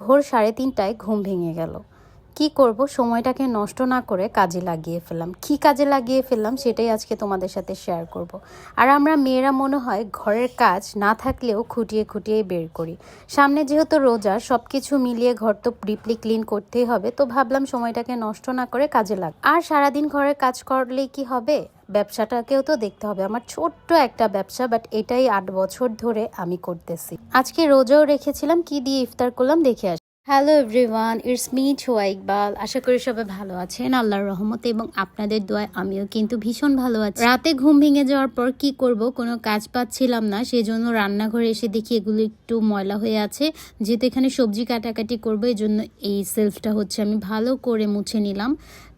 ভোর সাড়ে তিনটায় ঘুম ভেঙে গেল। কি করব, সময়টাকে নষ্ট না করে কাজে লাগিয়ে ফেললাম। কি কাজে লাগিয়ে ফেললাম, সেটাই আজকে তোমাদের সাথে শেয়ার করব। আর আমরা মেয়েরা মনে হয় ঘরের কাজ না থাকলেও খুঁটিয়ে খুঁটিয়ে বের করি। সামনে যেহেতু রোজা সব কিছু মিলিয়ে ঘর তো ডিপলি ক্লিন করতেই হবে, তো ভাবলাম সময়টাকে নষ্ট না করে কাজে লাগ আর সারাদিন ঘরের কাজ করলেই কি হবে? ব্যবসাটাকেও তো দেখতে হবে। আমার ছোট্ট একটা ব্যবসা বাট এটাই আট বছর ধরে আমি করতেছি। আজকে রোজাও রেখেছিলাম, কি দিয়ে ইফতার করলাম, দেখে হ্যালো এভরিওয়ান ইটস মি ছোয়া ইকবাল আশা করি সবাই ভালো আছেন। আল্লাহর রহমতে এবং আপনাদের দোয়ায় আমিও কিন্তু ভীষণ ভালো আছি। রাতে ঘুম ভেঙে যাওয়ার পর কি করব? কোনো কাজ পাচ্ছিলাম না। সেজন্য রান্নাঘরে এসে দেখি এগুলো একটু ময়লা হয়ে আছে। যেহেতু এখানে সবজি কাটাকাটি করব এই জন্য এই সেলফটা হচ্ছে আমি ভালো করে মুছে নিলাম।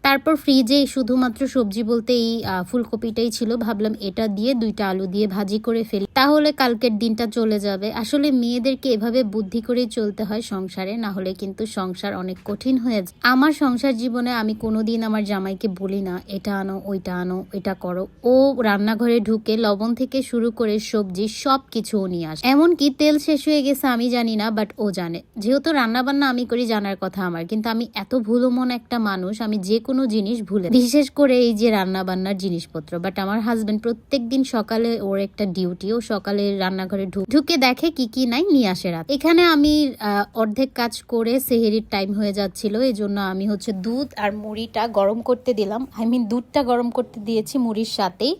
তারপর ফ্রিজে শুধুমাত্র সবজি বলতে এই ফুলকপিটাই ছিল। ভাবলাম এটা দিয়ে, দুইটা আলু দিয়ে ভাজি করে ফেলি। তাহলে কালকের দিনটা চলে যাবে। আসলে মেয়েদেরকে এভাবে বুদ্ধি করেই চলতে হয় সংসারে, না হলে কিন্তু সংসার অনেক কঠিন হয়ে যায়। আমার সংসার জীবনে আমি কোনোদিন আমার জামাইকে বলি না, এটা আনো, ওইটা আনো এটা করো। ও রান্নাঘরে ঢুকে লবণ থেকে শুরু করে সবজি সব কিছু নিয়ে আসে। এমনকি তেল শেষ হয়ে গেছে আমি জানি না বাট ও জানে। যেহেতু রান্না বান্না আমি করি জানার কথা আমার, কিন্তু আমি এত ভুলো মন একটা মানুষ, আমি যে কোনো জিনিস ভুলে বিশেষ করে এই যে রান্না বান্নার জিনিসপত্র বাট আমার হাজবেন্ড প্রত্যেক দিন সকালে ওর একটা ডিউটি ও সকালে রান্নাঘরে ঢুক- ঢুকে দেখে কি কি নাই, নিয়ে আসে রাত। এখানে আমি অর্ধেক কাজ করে সেহেরির টাইম হয়ে যাচ্ছিল এই জন্য আমি হচ্ছে দুধ আর মুড়িটা গরম করতে দিলাম। আই মিন দুধটা গরম করতে দিয়েছি মুড়ির সাথেই।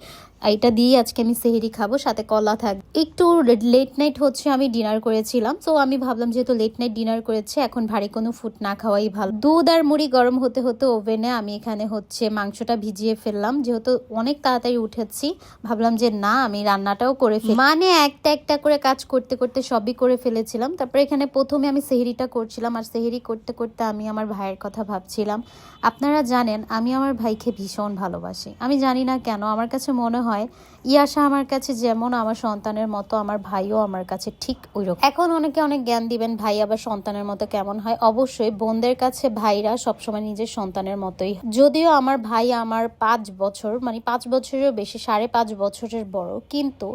এটা দিয়ে আজকে আমি সেহেরি খাব, সাথে কলা থাক একটু লেট নাইট হচ্ছে আমি ডিনার করেছিলাম তো আমি ভাবলাম যেহেতু লেট নাইট ডিনার করেছে, এখন ভারী কোনো ফুড না খাওয়াই ভালো। দুধ আর মুড়ি গরম হতে হতে ওভেনে আমি এখানে হচ্ছে মাংসটা ভিজিয়ে ফেললাম, যেহেতু অনেক তাড়াতাড়ি উঠেছি, ভাবলাম যে না, আমি রান্নাটাও করে ফেলি। মানে একটা একটা করে কাজ করতে করতে সবই করে ফেলেছিলাম, তারপরে এখানে প্রথমে আমি সেহেরিটা করছিলাম, আর সেহেরি করতে করতে আমি আমার ভাইয়ের কথা ভাবছিলাম। আপনারা জানেন, আমি আমার ভাইকে ভীষণ ভালোবাসি। আমি জানি না কেন, আমার কাছে মনে হয় ইয়াশা আমার কাছে যেমন আমার সন্তানের মতো, আমার ভাইও আমার কাছে ঠিক ওই রকম এখন অনেকে অনেক জ্ঞান দিবেন, ভাই আবার সন্তানের মতো কেমন হয়? অবশ্যই বোনদের কাছে ভাইরা সবসময় নিজের সন্তানের মতোই যদিও আমার ভাই আমার পাঁচ বছর মানে পাঁচ বছরেরও বেশি, সাড়ে পাঁচ বছরের বড়, কিন্তু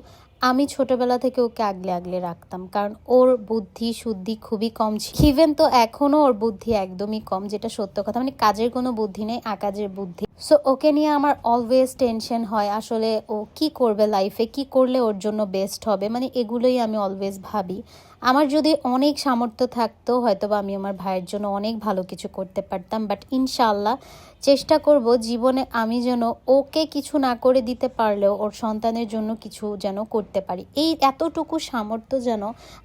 আমি ছোটবেলা থেকে ওকে আগলে আগলে রাখতাম, কারণ ওর বুদ্ধি শুদ্ধি খুবই কম ছিল। ইভেন তো এখনও ওর বুদ্ধি একদমই কম, যেটা সত্য কথা। মানে কাজের কোনো বুদ্ধি নেই, আকাজের বুদ্ধি সো ওকে নিয়ে আমার অলওয়েজ টেনশন হয় আসলে ও কি করবে লাইফে কি করলে ওর জন্য বেস্ট হবে? মানে এগুলোই আমি অলওয়েজ ভাবি। আমার যদি অনেক সামর্থ্য থাকতো হয়তো বা আমি আমার ভাইয়ের জন্য অনেক ভালো কিছু করতে পারতাম। বাট ইনশাল্লাহ চেষ্টা করব জীবনে আমি যেন ওকে কিছু না করে দিতে পারলেও ওর সন্তানের জন্য কিছু যেন করতে পারি। এই এতটুকু সামর্থ্য যেন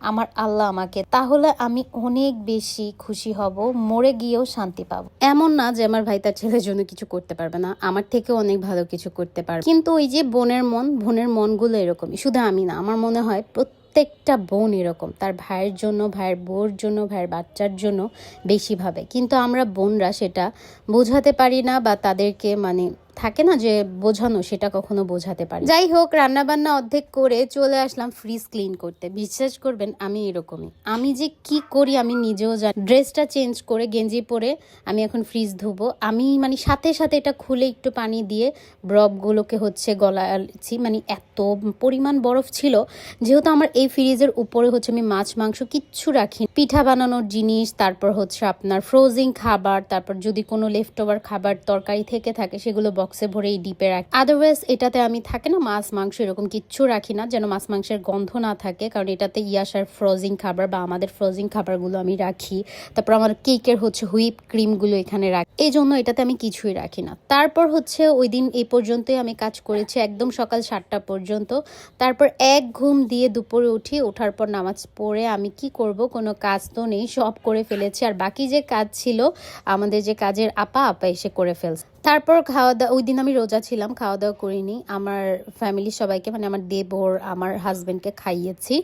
আমার আল্লাহ আমাকে, তাহলে আমি অনেক বেশি খুশি হব, মরে গিয়েও শান্তি পাবো। এমন না যে আমার ভাই তার ছেলের জন্য কিছু করতে পারবে না, আমার থেকে অনেক ভালো কিছু করতে পারবে। কিন্তু ওই যে বোনের মন, বোনের মনগুলো এরকমই, শুধু আমি না, আমার মনে হয় প্রত্যেকটা বোন এরকম, তার ভাইয়ের জন্য, ভাইয়ের বউর জন্য, ভাইয়ের বাচ্চার জন্য বেশি ভাবে। কিন্তু আমরা বোনরা সেটা বোঝাতে পারি না বা তাদেরকে মানে থাকে না যে বোঝানো, সেটা কখনো বোঝাতে পারি যাই হোক রান্না বান্না অর্ধেক করে চলে আসলাম ফ্রিজ ক্লিন করতে। বিশ্বাস করবেন, আমি এরকমই। আমি যে কি করি, আমি নিজেও জানি ড্রেসটা চেঞ্জ করে গেঞ্জি পরে আমি এখন ফ্রিজ ধুবো। আমি মানে সাথে সাথে এটা খুলে একটু পানি দিয়ে বরফগুলোকে হচ্ছে গলাচ্ছি। মানে এত পরিমাণ বরফ ছিল, যেহেতু আমার এই ফ্রিজের উপরে হচ্ছে আমি মাছ, মাংস কিচ্ছু রাখি পিঠা বানানোর জিনিস, তারপর হচ্ছে আপনার ফ্রোজিং খাবার, তারপর যদি কোনো লেফট খাবার তরকারি থেকে থাকে, সেগুলো বক্সে ভরে এই ডিপে রাখি। আদারওয়াইজ এটাতে আমি থাকে না, মাছ, মাংস এরকম কিচ্ছু রাখি না, যেন মাছ, মাংসের গন্ধ না থাকে, কারণ এটাতে ইয়াসার ফ্রোজিং খাবার বা আমাদের ফ্রোজিং খাবারগুলো আমি রাখি। তারপর আমার কেকের হচ্ছে হুইপ ক্রিমগুলো এখানে রাখি। এই জন্য এটাতে আমি কিছুই রাখি না। তারপর হচ্ছে ওই দিন এই পর্যন্তই আমি কাজ করেছি, একদম সকাল সাতটা পর্যন্ত। তারপর এক ঘুম দিয়ে দুপুরে উঠি, ওঠার পর নামাজ পড়ে আমি কি করব, কোনো কাজ তো নেই, সব করে ফেলেছি। আর বাকি যে কাজ ছিল, আমাদের যে কাজের আপা আপা এসে করে ফেলছে। তারপর খাওয়া দাওয়া ওই দিন আমি রোজা ছিলাম খাওয়া দাওয়া করিনি। আমার ফ্যামিলির সবাইকে মানে আমার দেবর, আমার হাজবেন্ডকে খাইয়েছি।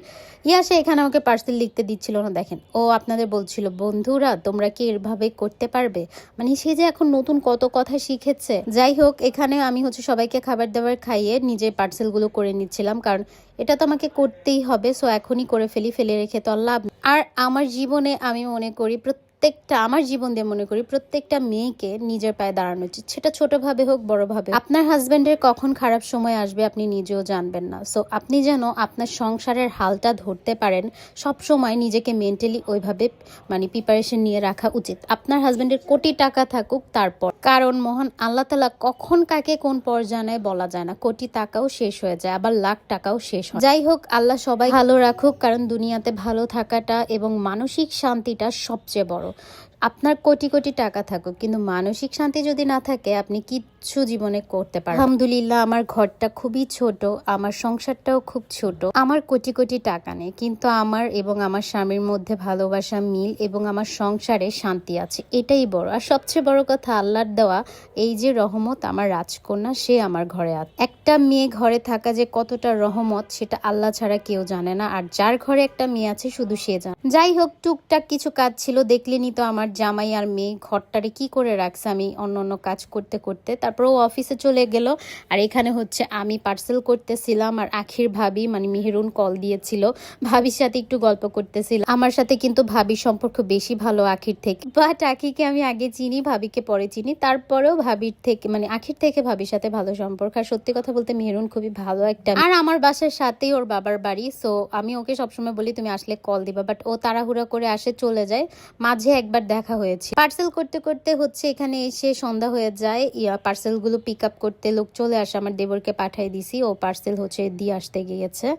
ইয়া সে এখানে আমাকে পার্সেল লিখতে দিচ্ছিল না, দেখেন। ও আপনাদের বলছিল, বন্ধুরা, তোমরা কি এভাবে করতে পারবে? মানে সে যে এখন নতুন কত কথা শিখেছে। যাই হোক, এখানে আমি হচ্ছে সবাইকে খাবার দাবার খাইয়ে নিজের পার্সেলগুলো করে নিচ্ছিলাম, কারণ এটা তো আমাকে করতেই হবে। সো এখনই করে ফেলি, ফেলে রেখে তো লাভ আর আমার জীবনে আমি মনে করি, প্রত্যেক প্রত্যেকটা, আমার জীবন দিয়ে মনে করি প্রত্যেকটা মেয়েকে নিজের পায়ে দাঁড়ানো উচিত। সেটা ছোটভাবে হোক বড়ভাবে। আপনার হাজব্যান্ডের কখন খারাপ সময় আসবে আপনি নিজেও জানবেন না। সো আপনি যেন আপনার সংসারের হালটা ধরতে পারেন, সব সময় নিজেকে মেন্টালি ওইভাবে মানে প্রিপারেশন নিয়ে রাখা উচিত। আপনার হাজবেন্ডের কোটি টাকা থাকুক তারপর। কারণ মহান আল্লাহ তালা কখন কাকে কোন পর্যায়ে বলা যায় না। কোটি টাকাও শেষ হয়ে যায়, আবার লাখ টাকাও শেষ হয়। যাই হোক, আল্লাহ সবাই ভালো রাখুক, কারণ দুনিয়াতে ভালো থাকাটা এবং মানসিক শান্তিটা সবচেয়ে বড়। 嗯。আপনার কোটি কোটি টাকা থাকুক, কিন্তু মানসিক শান্তি যদি না থাকে, আপনি কিচ্ছু জীবনে করতে পারেন আলহামদুলিল্লাহ, আমার ঘরটা খুবই ছোট, আমার সংসারটাও খুব ছোট। আমার কোটি কোটি টাকা নেই, কিন্তু আমার এবং আমার স্বামীর মধ্যে ভালোবাসা, মিল এবং আমার সংসারে শান্তি আছে। এটাই বড়। আর সবচেয়ে বড় কথা, আল্লাহর দেওয়া, এই যে রহমত আমার রাজকন্যা, সে আমার ঘরে আছে। একটা মেয়ে ঘরে থাকা যে কতটা রহমত, সেটা আল্লাহ ছাড়া কেউ জানে না। আর যার ঘরে একটা মেয়ে আছে, শুধু সে জানে। যাই হোক, টুকটাক কিছু কাজ ছিল দেখলেনি তো আমার জামাই আর মেয়ে ঘরটারে কি করে রাখছে? আমি অন্য অন্য কাজ করতে করতে তারপর ও অফিসে চলে গেল। আর এখানে হচ্ছে আমি পার্সেল করতেছিলাম আর আখির ভাবি মানে মেহেরুন কল দিয়েছিল। ভাবির সাথে একটু গল্প করতেছিল আমার সাথে কিন্তু ভাবির সম্পর্ক বেশি ভালো আখির থেকে। বাট আখিকে আমি আগে চিনি, ভাবিকে পরে চিনি। তারপরেও ভাবির থেকে মানে আখির থেকে ভাবির সাথে ভালো সম্পর্ক। আর সত্যি কথা বলতে মেহরুন খুবই ভালো একটা আর আমার বাসার সাথেই ওর বাবার বাড়ি সো আমি ওকে সবসময় বলি, তুমি আসলে কল দিবা। বাট ও তাড়াহুড়া করে আসে, চলে যায়। মাঝে একবার দেখা হয়েছে। পার্সেল করতে করতে হচ্ছে এখানে এসে সন্ধ্যা হয়ে যায়। ইয়া পার্সেলগুলো পিক আপ করতে লোক চলে আসে। আমার দেবরকে পাঠিয়ে দিছি। ও পার্সেল হচ্ছে দিয়ে আসতে গিয়েছে।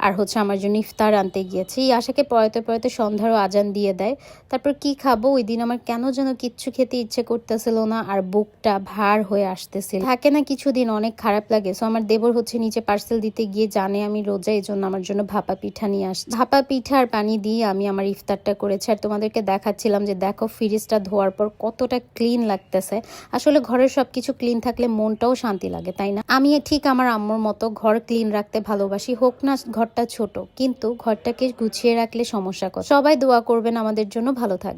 আর হচ্ছে আমার জন্য ইফতার আনতে গিয়েছে। এই আশাকে পড়াতে পড়াতে সন্ধ্যারও আজান দিয়ে দেয়। তারপর কি খাব? ওই দিন আমার কেন যেন কিচ্ছু খেতে ইচ্ছে করতেছিল না আর বুকটা ভার হয়ে আসতেছিল। থাকে না কিছুদিন অনেক খারাপ লাগে। সো আমার দেবর হচ্ছে নিচে পার্সেল দিতে গিয়ে জানে আমি রোজা এই জন্য আমার জন্য ভাপা পিঠা নিয়ে আসছে। ভাপা পিঠা আর পানি দিয়ে আমি আমার ইফতারটা করেছি। আর তোমাদেরকে দেখাচ্ছিলাম যে দেখো ফ্রিজটা ধোয়ার পর কতটা ক্লিন লাগতেছে। আসলে ঘরের সব কিছু ক্লিন থাকলে মনটাও শান্তি লাগে, তাই না? আমি ঠিক আমার আম্মুর মতো ঘর ক্লিন রাখতে ভালোবাসি, হোক না ঘরটা ছোট, কিন্তু ঘরটাকে গুছিয়ে রাখলে সমস্যা কর সবাই দোয়া করবেন আমাদের জন্য ভালো থাকবে